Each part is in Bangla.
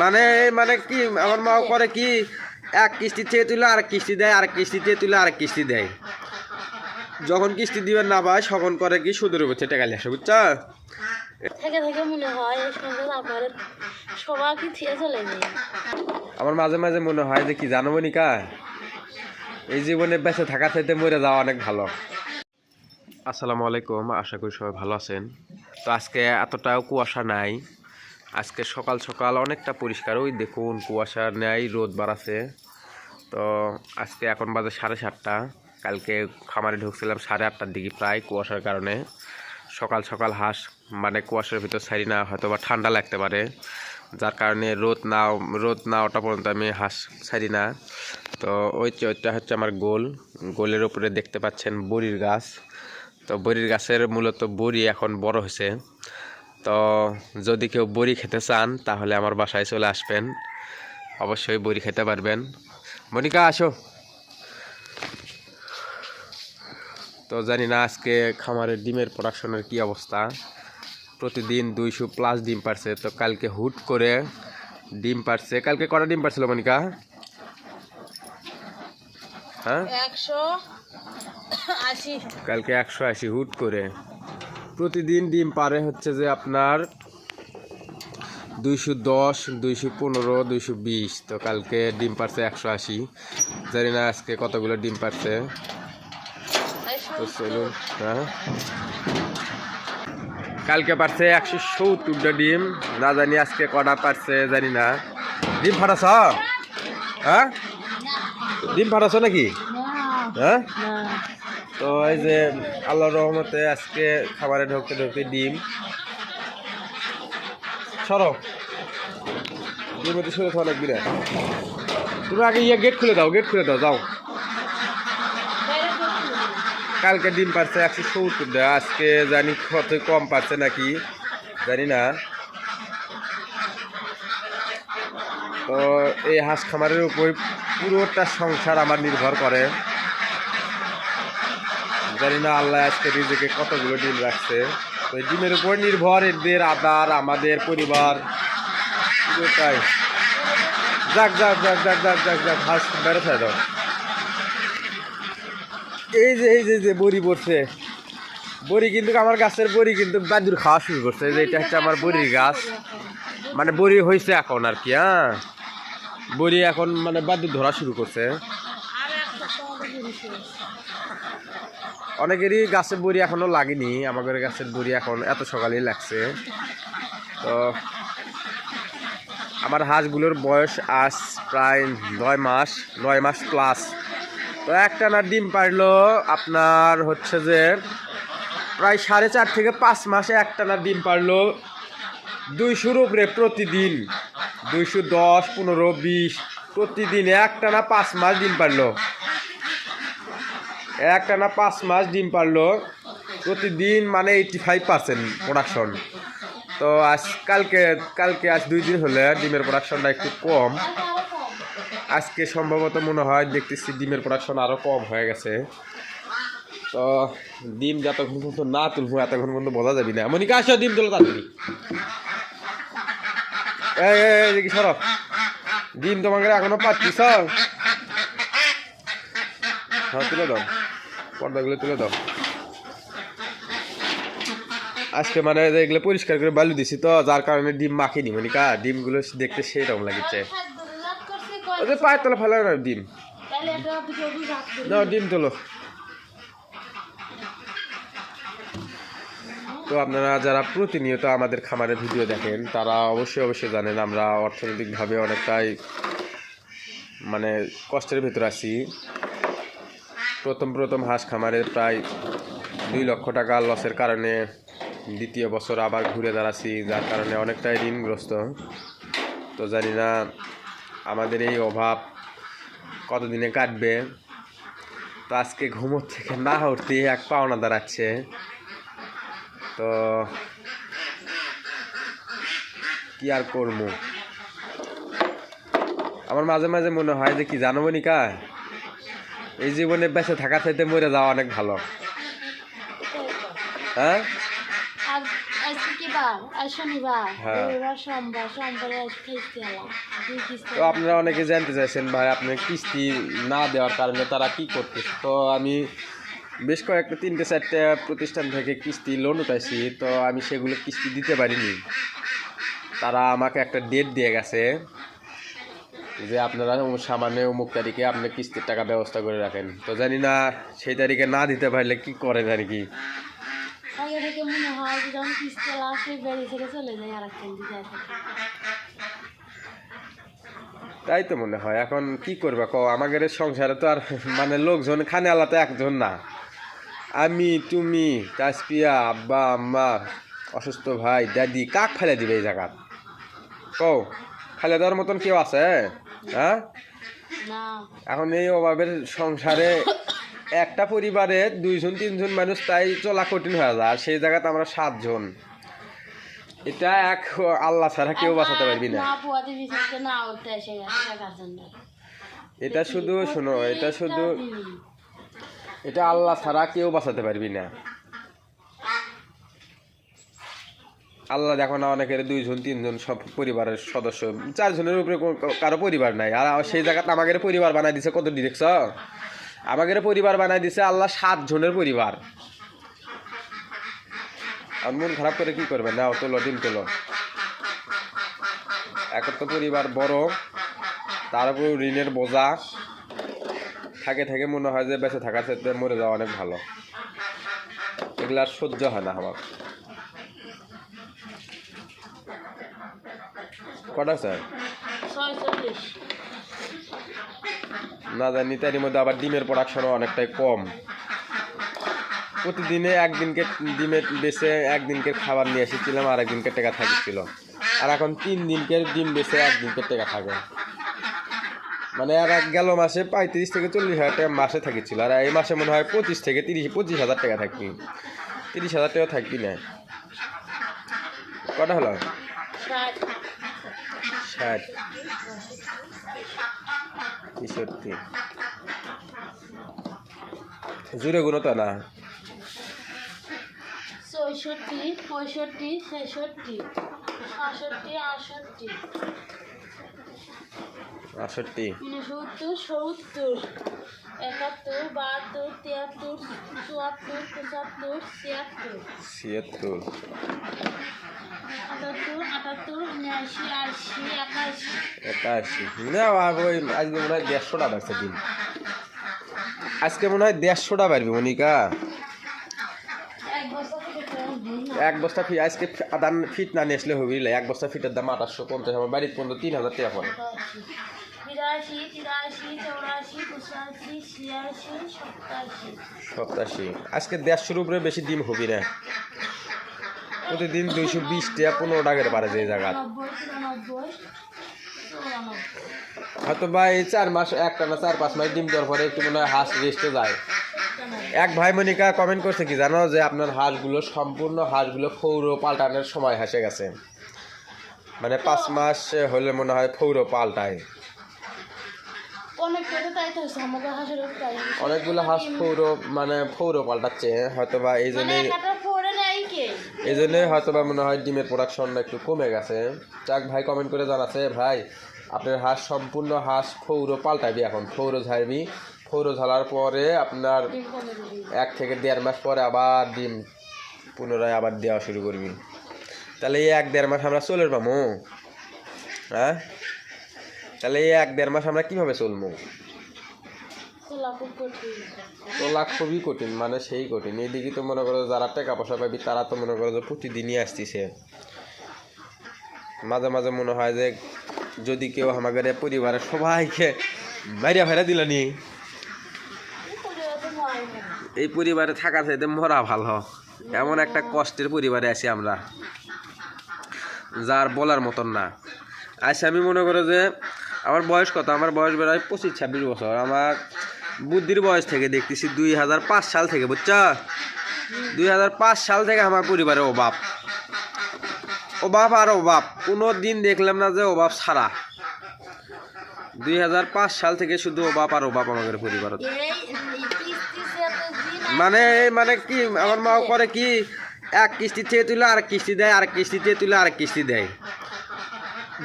মানে মানে কি আমার মা করে কি এক কিস্তি চেয়ে তুলে আর কিস্তি দেয় আর কিস্তি চেয়ে তুলে আর কিস্তি দেয়। যখন কিস্তি দিবেন না পায় তখন করে কি সুদের উপর টাকা লেসে বুঝছ? থেকে থেকে মনে হয় এই সবাই কি থিয়ে চলে যায় আমার মাঝে মাঝে মনে হয় যে কি জানো মনিকা? এই জীবনে বেঁচে থাকা চাইতে মরে যাওয়া অনেক ভালো। আসসালামু আলাইকুম আশা করি সবাই ভালো আছেন। তো আজকে এতটাও কুয়াশা নাই। আজকে সকাল সকাল অনেকটা পরিষ্কার। ওই দেখুন, কুয়াশা নেই, রোদ বাড়াছে। তো আজকে এখন বাজে সাড়ে সাতটা। কালকে খামারে ঢুকছিলাম সাড়ে আটটার দিকে প্রায় কুয়াশার কারণে। সকাল সকাল হাঁস মানে কুয়াশার ভিতর ছাড়ি না হয়তো বা ঠান্ডা লাগতে পারে। যার কারণে রোদ না রোদ না ওটা পর্যন্ত আমি হাঁস ছাড়ি না। তো ওই ওইটা হচ্ছে আমার গোল। গোলের উপরে দেখতে পাচ্ছেন বড়ির গাছ। তো বড়ির গাছের মূলত বড়ি এখন বড় হয়েছে। তো যদি কেউ বড়ি খেতে চান তাহলে আমার বাসায় চলে আসবেন। অবশ্যই বড়ি খেতে পারবেন। মনিকা আসো। তো জানি না আজকে খামারের ডিমের প্রোডাকশনের কি অবস্থা। প্রতিদিন দুইশো প্লাস ডিম পারছে। তো কালকে হুট করে ডিম পারছে। কালকে কটা ডিম পারছিল মনিকা? হ্যাঁ? কালকে একশো আশি হুট করে। প্রতিদিন ডিম পারে হচ্ছে যে আপনার দুইশো দশ, দুইশো পনেরো, দুইশো বিশ। তো কালকে ডিম পারছে একশো আশি। জানি না আজকে কতগুলো ডিম পারছে তো চলুন হ্যাঁ। কালকে পারছে একশো সত্তরটা ডিম। না জানি আজকে কটা পারছে জানি না। ডিম ফাটাছ? হ্যাঁ? ডিম ফাটাছ নাকি? হ্যাঁ? তো এই যে আল্লাহর রহমতে আজকে খাবারে ঢুকতে ঢুকতে ডিম। সরো। ডিম মধ্যে সরে থাকা লাগবি না। তুমি আগে ইয়ে গেট খুলে দাও গেট খুলে দাও, যাও। কালকে ডিম পারছে একশো সত্তর দেয় আজকে জানি কত কম পাচ্ছে নাকি, জানি না। তো এই হাঁস খামারের উপর পুরোটা সংসার আমার নির্ভর করে। জানি না আল্লাহ আজকে নিজেকে কতগুলো ডিম রাখছে। তো ডিমের উপর নির্ভর এদের আদার, আমাদের পরিবার। পুরোটাই যাক যাক যাক যাক যাক যাক যাক হাঁস বেড়ে দাও। এই যে এই যে যে, বড়ি পড়ছে। বড়ি কিন্তু আমার গাছের বড়ি কিন্তু বাদুর খাওয়া শুরু করছে। যে, এটা হচ্ছে আমার বড়ির গাছ। মানে বড়ি হয়েছে এখন আর কি হ্যাঁ? বড়ি এখন মানে বাদুর ধরা শুরু করছে। অনেকেরই গাছের বড়ি এখনও লাগেনি আমাদের গাছের বড়ি এখন এত সকালেই লাগছে। তো আমার হাঁসগুলোর বয়স আজ প্রায় নয় মাস নয় মাস প্লাস তো একটানা ডিম পারল, আপনার হচ্ছে যে প্রায় সাড়ে চার থেকে পাঁচ মাসে একটানা ডিম পারল দুইশোর উপরে প্রতিদিন, দুইশো দশ, পনেরো, বিশ, প্রতিদিন একটানা পাঁচ মাস ডিম পারল। একটানা পাঁচ মাস ডিম পারল। প্রতিদিন মানে এইটি ফাইভ পার্সেন্ট প্রোডাকশন তো আজ কালকে কালকে আজ দুই দিন হলে ডিমের প্রোডাকশনটা একটু কম। আজকে সম্ভবত মনে হয় দেখতেছি ডিমের প্রোডাকশন আরও কম হয়ে গেছে। তো ডিম যতক্ষণ পর্যন্ত না তুলবো এতক্ষণ পর্যন্ত বোঝা যাবি না। মনিকা আসো ডিম তোলো তাড়াতাড়ি। এই এই, এই দেখি সরো। ডিম তোমাকে এখনও পাচ্ছিস হ্যাঁ তুলে দাও। পর্দাগুলো তুলে দাও। আজকে মানে এগুলো পরিষ্কার করে বালু দিছি তো, যার কারণে ডিম মাখিনি, মনিকা। ডিমগুলো দেখতে সেই রকম লাগছে ওদের পায়ের তলা ফেলা না ডিম? দাও ডিম তোলো। তো আপনারা যারা প্রতিনিয়ত আমাদের খামারের ভিডিও দেখেন, তারা অবশ্যই অবশ্যই জানেন আমরা অর্থনৈতিকভাবে অনেকটাই মানে কষ্টের ভিতর আছি। প্রথম প্রথম হাঁস খামারে প্রায় দুই লক্ষ টাকা লসের কারণে দ্বিতীয় বছর আবার ঘুরে দাঁড়াচ্ছি, যার কারণে অনেকটাই ঋণগ্রস্ত। তো জানি না আমাদের এই অভাব কতদিনে কাটবে। তো আজকে ঘুমোর থেকে না উঠতে এক পাওনা দাঁড়াচ্ছে। তো কি আর করব? আমার মাঝে মাঝে মনে হয় যে কি জানো মনিকা? এই জীবনে বেঁচে থাকা চাইতে মরে যাওয়া অনেক ভালো। হ্যাঁ? হ্যাঁ। তো আপনারা অনেকে জানতে চাইছেন ভাই আপনি কিস্তি না দেওয়ার কারণে তারা কি করতেছে? তো আমি বেশ কয়েকটা তিনটে চারটে প্রতিষ্ঠান থেকে কিস্তি লোন উঠাইছি তো আমি সেগুলো কিস্তি দিতে পারিনি। তারা আমাকে একটা ডেট দিয়ে গেছে। যে আপনারা সামান্য অমুক তারিখে আপনি কিস্তির টাকা ব্যবস্থা করে রাখেন। তো জানি না সেই তারিখে না দিতে পারলে কি করেন আর কি? তাই তো মনে হয় এখন কি করবে কও? আমাদের সংসারে তো আর মানে লোকজন খানে আলাদা একজন না। আমি তুমি তাসপিয়া আব্বা আম্মা অসুস্থ ভাই দাদি কাক ফেলে দিবে এই জায়গা কও ফেলে দেওয়ার মতন কেউ আছে? হ্যাঁ? এখন এই অভাবের সংসারে একটা পরিবারে দুইজন তিনজন মানুষ তাই চলা কঠিন হয়ে যায় আর সেই জায়গাতে আমরা সাতজন। এটা এক আল্লাহ ছাড়া কেউ বাঁচাতে পারবি না। এটা শুধু শোনো এটা শুধু এটা আল্লাহ ছাড়া কেউ বাঁচাতে পারবি না। আল্লাহ দেখো না, অনেকের দুইজন তিনজন সব পরিবারের সদস্য। চারজনের উপরে কারও পরিবার নাই। আর সেই জায়গাতে আমাদের পরিবার বানাই দিছে কত দেখছ? আমাদের পরিবার বানাই দিছে আল্লাহ সাত জনের পরিবার। আর মন খারাপ করে কি করবে? না তোলো, ডিম তোলো। এক তো পরিবার বড়, তার উপর ঋণের বোঝা। থাকে, থেকে মনে হয় যে বেঁচে থাকার ক্ষেত্রে মরে যাওয়া অনেক ভালো। এগুলো আর সহ্য হয় না আমার। কটা, স্যার? না জানি তারই মধ্যে আবার ডিমের প্রোডাকশনও অনেকটাই কম। প্রতিদিনে একদিনকে ডিমের বেছে একদিনকে খাবার নিয়ে এসেছিলাম, আর একদিনকে টাকা থাকিছিল। আর এখন তিন দিনকে ডিম বেছে একদিনকে টাকা থাকে। মানে আর এক গেল মাসে পঁয়ত্রিশ থেকে চল্লিশ হাজার টাকা মাসে থাকিছিল, আর এই মাসে মনে হয় পঁচিশ থেকে তিরিশ, পঁচিশ হাজার টাকা থাকবি তিরিশ হাজার টাকা থাকবি না কটা হলো? ষাট তেষট্টি জুড়ে গুণ তো না। চৌষট্টি পঁয়ষট্টি ছেষট্টি সাতষট্টি আটষট্টি। আটষট্টি। উনসত্তর সত্তর একাত্তর বাহাত্তর তিয়াত্তর চুয়াত্তর পঁচাত্তর ছিয়াত্তর। ছিয়াত্তর। একাশি আজকে মনে হয় দেড়শোটা বাড়ছে দিন। আজকে মনে হয় দেড়শোটা বাড়বে মনিকা। এক বস্তা ফি আজকে দাম ফিট না নিয়ে আসলে হবি। এক বস্তা ফিটের দাম আঠাশশো পঞ্চাশ আমার বাড়ির পর্যন্ত তিন হাজার টাকা পড়ে। সপ্তাশি আজকে দেড়শোর উপরে বেশি ডিম হবি না। প্রতিদিন দুইশো বিশ টাকা পনেরো টাকার পারে যে জায়গা। হয়তো বা এই চার মাস, একটা না চার পাঁচ মাস ডিম দেওয়ার পরে একটু মনে হয় হাঁস রেস্টে যায়। এক ভাই মনিকা কমেন্ট করছে কি জানো যে আপনার হাঁসগুলো সম্পূর্ণ হাঁসগুলো ফৌর পাল্টানোর সময় হাসে গেছে। মানে পাঁচ মাস হলে মনে হয় ফৌর পাল্টায়। অনেকগুলো হাঁস ফৌর মানে ফৌর পাল্টাচ্ছে হয়তো বা এই মানে জন্যই কে এই জন্যই হয়তো বা মনে হয় ডিমের প্রোডাকশন একটু কমে গেছে। যাক ভাই কমেন্ট করে জানাচ্ছে, ভাই, আপনার হাঁস সম্পূর্ণ হাঁস ফৌর পাল্টাবি এখন, ফৌর ঝাড়বি। ফৌর ঝাড়ার পরে আপনার এক থেকে দেড় মাস পরে আবার ডিম পুনরায় আবার দেওয়া শুরু করবি। তাহলে এই এক দেড় মাস আমরা চলে পাবো হ্যাঁ? তাহলে এই এক দেড় মাস আমরা কীভাবে চলবো? খুবই কঠিন মানে সেই কঠিন। এইদিকে তো মনে করো যারা টাকা পয়সা পাবি, তারা তো মনে করো যে প্রতিদিনই আসতেছে। মাঝে মাঝে মনে হয় যে যদি কেউ আমাদের পরিবারের সবাইকে মারিয়া ফেরা দিল নি, এই পরিবার থাকা চাইতে মরা ভালো। এমন একটা কষ্টের পরিবারে আছি আমরা, যার বলার মতন না। আচ্ছা আমি মনে করো যে আমার বয়স কত? আমার বয়স বেরোয় পঁচিশ, ছাব্বিশ বছর। আমার বুদ্ধির বয়স থেকে দেখতেছি দুই হাজার পাঁচ সাল থেকে, বুঝছ? দুই হাজার পাঁচ সাল থেকে আমার পরিবারে অভাব। অভাব আর অভাব, কোনো দিন দেখলাম না যে অভাব ছাড়া। দুই হাজার পাঁচ সাল থেকে শুধু অভাব আর অভাব আমাদের দিন মানে মানে কি, আমার মা করে কি, এক কিস্তি থেকে তুলে আর কিস্তি দেয় আর কিস্তি থেকে তুলে আরেক কিস্তি দেয়।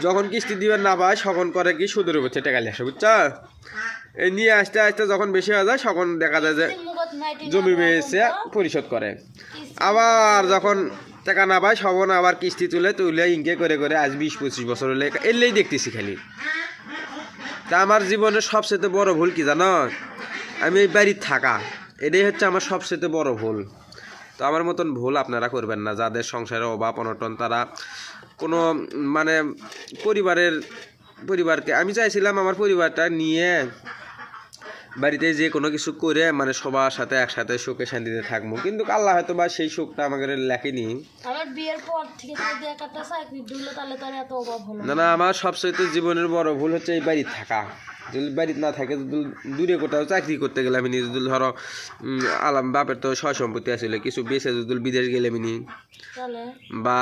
যখন কিস্তি দিবেন না পায় তখন করে কি সুদের উপর টাকা নিয়ে আসে, বুঝছ? এই নিয়ে আসতে আসতে যখন বেশি হয়ে যায়, তখন দেখা যায় যে জমি বেয়েছে পরিশোধ করে। আবার যখন টাকা না পায় সবন আবার কিস্তি তুলে তুলে ইনকে করে করে আজ বিশ পঁচিশ বছর হলে এলেই দেখতেছি খালি। তা আমার জীবনের সবচেয়ে বড় ভুল কি জানো? আমি এই বাড়ির থাকা, এটাই হচ্ছে আমার সবচেয়ে বড় ভুল। তো আমার মতন ভুল আপনারা করবেন না। যাদের সংসারে অভাব, অনটন, তারা কোনো মানে পরিবারের, পরিবারকে, আমি চাইছিলাম আমার পরিবারটা নিয়ে বাড়িতে যে কোনো কিছু করে মানে সবার সাথে একসাথে সুখে শান্তিতে থাকব। কিন্তু আল্লাহ হয়তো বা সেই সুখটা আমাকে লেখেনি। না। না আমার সবচেয়ে জীবনের বড় ভুল হচ্ছে এই বাড়িতে থাকা। যদি বাড়িতে না থাকে দূরে কোথাও চাকরি করতে গেলে আমি যদি ধরো আলাম বাপের তো সয় সম্পত্তি আসলে কিছু বেঁচে যদি বিদেশ গেলে আমি বা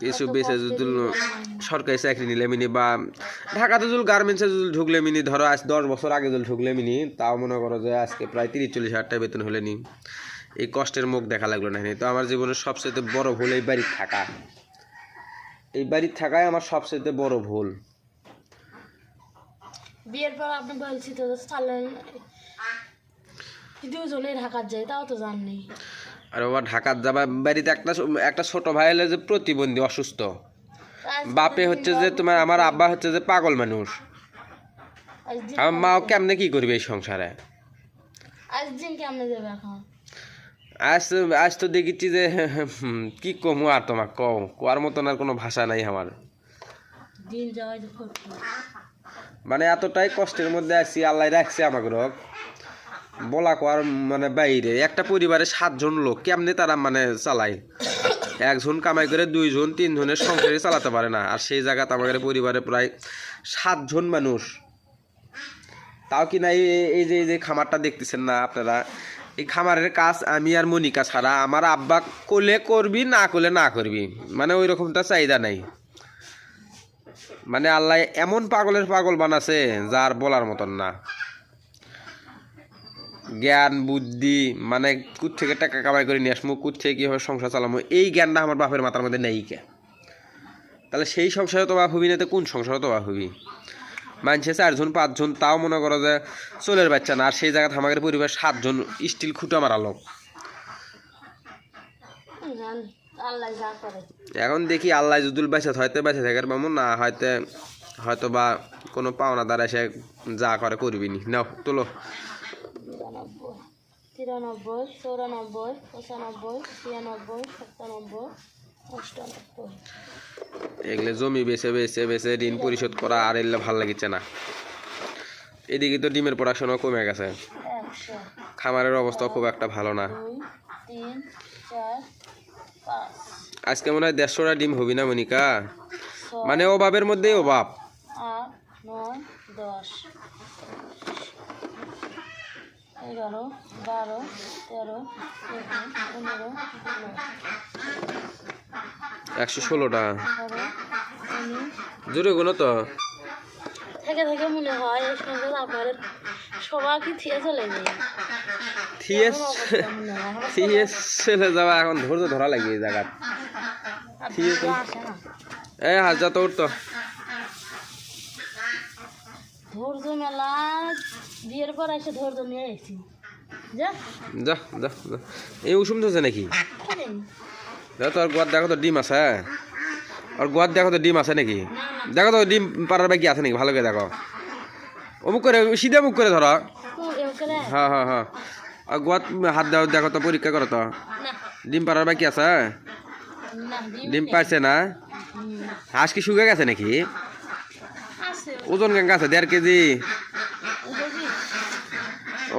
কিছু বেঁচে যদি সরকারি চাকরি নিলে মিনি বা ঢাকাতে যদি গার্মেন্টসে যদি ঢুকলে মিনি ধরো আজ দশ বছর আগে যদি ঢুকলে মিনি তাও মনে করো যে আজকে প্রায় তিরিশ চল্লিশ হাজার টাকা বেতন হলে নি। এই কষ্টের মুখ দেখা লাগল না তো আমার জীবনের সবচেয়ে বড় ভুল এই বাড়ির থাকা। এই বাড়ির থাকাই আমার সবচেয়ে বড় ভুল। বিয়ের পর আপনি বলছি তো চালেন দুজনে ঢাকার যায় তাও তো জাননি আর বাবা ঢাকার যাবা বাড়িতে একটা একটা ছোট ভাই হলে যে প্রতিবন্ধী অসুস্থ। বাপে হচ্ছে যে তোমার আমার আব্বা হচ্ছে যে পাগল মানুষ। আমার মাও কেমনে কি করবে এই সংসারে? আজ আজ তো- আজ তো দেখেছি যে কি কমু আর তোমার কও? কোয়ার মতন আর কোনো ভাষা নাই আমার। মানে এতটাই কষ্টের মধ্যে আছি আল্লাহ রাখছে আমাকে রোগ বলা কোয়ার মানে বাইরে। একটা পরিবারে সাতজন লোক, কেমনে তারা মানে চালায়? একজন কামাই করে দুইজন, তিনজনের সংসারে চালাতে পারে না। আর সেই জায়গাতে আমাদের পরিবারে প্রায় সাতজন মানুষ। তাও কি না এই- এই যে এই যে খামারটা দেখতেছেন না আপনারা? এই খামারের কাজ আমি আর মনিকা ছাড়া, আমার আব্বা করলে করবি, না করলে না করবি। মানে ওই রকমটা চাহিদা নাই। মানে আল্লাহ এমন পাগলের পাগল বানাছে, যার বলার মতন না। জ্ঞান বুদ্ধি মানে কুত থেকে টাকা কামাই করে নিয়ে আসব কুত থেকে কীভাবে সংসার চালাবো এই জ্ঞানটা আমার বাপের মাথার মধ্যে নেই কে? তাহলে সেই সংসারে তো বাপ হবি না তো কোন সংসারে তো বাপ হবি? মানছে চারজন পাঁচজন তাও মনে করো যে চোলের বাচ্চা না আর সেই জায়গাতে আমাদের পরিবার সাতজন স্টিল খুঁটা মারা লোক। এখন দেখি আল্লাহ যদুল বেঁচে হয়তো বেঁচে থাকার পাবো না হয়তো হয়তো বা কোনো পাওনা দ্বারা সে যা করে করবি নি। নাও তোলো। তিরানব্বই চৌরানব্বই পঁচানব্বই ছিয়ানব্বই সাতানব্বই অষ্টানব্বই। এগুলো জমি বেছে বেছে বেছে ঋণ পরিশোধ করা আর এগুলো ভালো লাগিচ্ছে না। এদিকে তো ডিমের প্রোডাকশনও কমে গেছে। খামারের অবস্থা খুব একটা ভালো না। আজকে মনে হয় দেড়শোটা ডিম হবি না মনিকা? মানে অভাবের মধ্যেই অভাব। নয় দশ। এগারো বারো তেরো চোদ্দ পনেরো একশো ষোলোটা। জোরে কোনো তো। থেকে থেকে মনে হয় এই সঙ্গে আপনার সবাই কি থিয়ে চলে যায় থিয়ে এমন অবস্থা। আমার থিয়ে চলে যাওয়া এখন ধৈর্য ধরা লাগে এই জায়গা থিয়ে আসে হাজার তো। ধৈর্য মেলা বিয়ের পর এসে ধৈর্য নিয়ে এসেছি। যা। যা এই উষুম ধরছে নাকি। দেখো আর গোয়ার দেখো তো ডিম আছে আর গোয়ার দেখো তো ডিম আছে নাকি? দেখো তো ডিম পাড়ার বাকি আছে নাকি? ভালো করে দেখো। অমুক করে সিধে মুখ করে ধরো। হ্যাঁ হ্যাঁ হ্যাঁ। আর গোয়াত হাত দাও দেখো তো পরীক্ষা করো তো। ডিম পাড়ার বাকি আছে ডিম ডিম। পারছে না? হাঁস কি শুকে গেছে নাকি? ওজন কেন আছে? দেড় কেজি?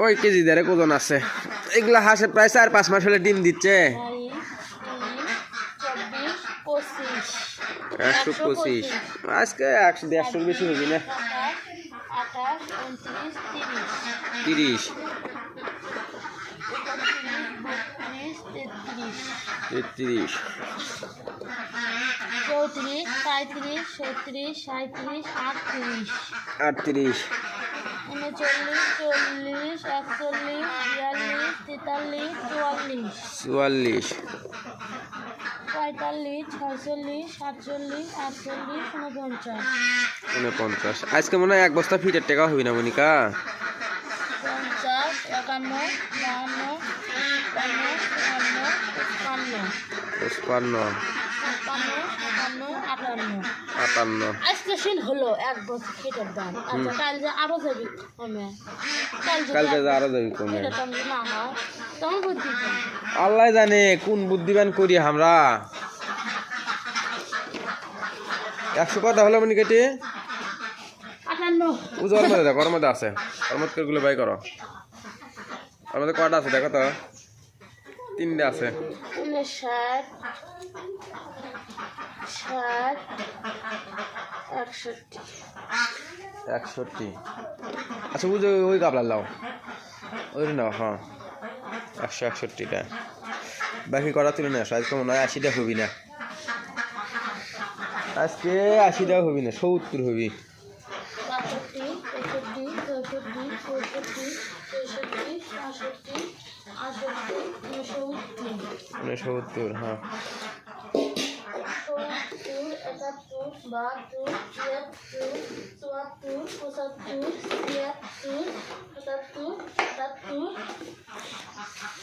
ওই কেজি দেড়েক ওজন আছে। এগুলা হাঁসে প্রায় চার পাঁচ মাস হলে ডিম দিচ্ছে। একশো পঁচিশ। আজকে একশো দেড়শোর বেশি হবি না? তিরিশ। তেত্রিশ। চৌত্রিশ পঁয়ত্রিশ ছত্রিশ সাঁত্রিশ আটত্রিশ। আটত্রিশ। উনচল্লিশ চল্লিশ একচল্লিশ বিয়াল্লিশ তেতাল্লিশ চুয়াল্লিশ। চুয়াল্লিশ। পঁয়তাল্লিশ ছয়চল্লিশ সাতচল্লিশ আটচল্লিশ উনপঞ্চাশ উনপঞ্চাশ আজকে মনে হয় এক বস্তা ফিটের টাকা হবি না মনিকা? পঞ্চাশ একান্ন বাহান্ন পঞ্চান্ন পঁচপান্ন। ছাপ্পান্ন সাতান্ন আটান্ন আটান্ন আজকে সিন হলো এক বছর দাম। আচ্ছা কাল যে আরও যাবি কালকে যে আরও যাবি কমে। তখন বুদ্ধি। আল্লাহ জানে কোন বুদ্ধিমান করি আমরা। একশো কথা হলো মনি কেটে উজোর মধ্যে দেখো ওর মধ্যে আছে। ওর মধ্যে গুলো বাই করো। ওর মধ্যে কটা আছে দেখো তো? তিনটে আছে। ষাট। ষাট একষট্টি। একষট্টি। আচ্ছা বুঝো ওই কাপড় লাও ওই নাও হ্যাঁ। একশো একষট্টিটা। বাকি করা তুলে না আজকে মনে হয় আশিটা হবি না। আজকে আশিটা হবি না সত্তর হবি। উনসত্তর। উনসত্তর হ্যাঁ। একাত্তর বাহাত্তর তিয়াত্তর চুয়াত্তর পঁচাত্তর ছিয়াত্তর সাতাত্তর আটাত্তর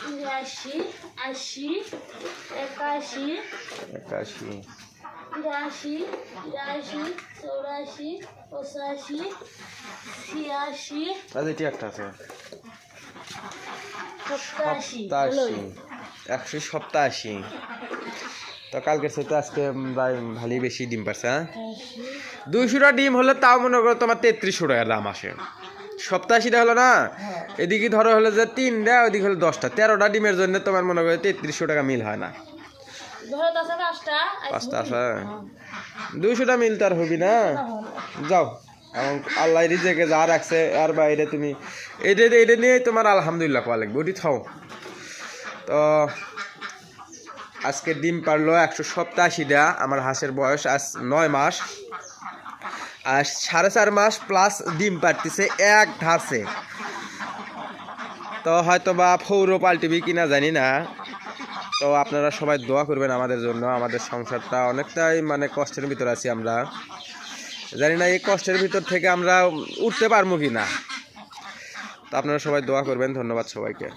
বিরাশি আশি একাশি একাশি। বিরাশি তিরাশি চৌরাশি পঁচাশি ছিয়াশি এটি একটা আছে। সপ্তাশি। একশো সপ্তাশি। তো কালকের সাথে আজকে ভালোই বেশি ডিম পারছে হ্যাঁ? দুইশোটা ডিম হলে তাও মনে করো তোমার তেত্রিশশো টাকার দাম আসে। সপ্তাশিটা হলো না? এদিকে ধরো হলো যে তিনটা ওইদিকে হলো দশটা। তেরোটা ডিমের জন্য তোমার মনে করো তেত্রিশশো টাকা মিল হয় না। পাঁচটা পাঁচটা আছে। দুইশোটা মিল তো আর হবি না? যাও। এবং আল্লাহ রিজেকে যা রাখছে আর বাইরে তুমি এটা এটা নিয়ে তোমার আলহামদুলিল্লাহ কোয়া লাগবে। ওটি থাও তো আজকে ডিম পারল একশো সপ্তাশিটা। আমার হাঁসের বয়স আজ নয় মাস। আর সাড়ে চার মাস প্লাস ডিম পারতেছে এক ধারছে তো হয়তো বা ফৌরো পাল্টিবি কিনা জানি না। তো আপনারা সবাই দোয়া করবেন আমাদের জন্য। আমাদের সংসারটা অনেকটাই মানে কষ্টের ভিতর আছি আমরা। জানি না এই কষ্টের ভিতর থেকে আমরা উঠতে পারব কি না তো আপনারা সবাই দোয়া করবেন। ধন্যবাদ সবাইকে।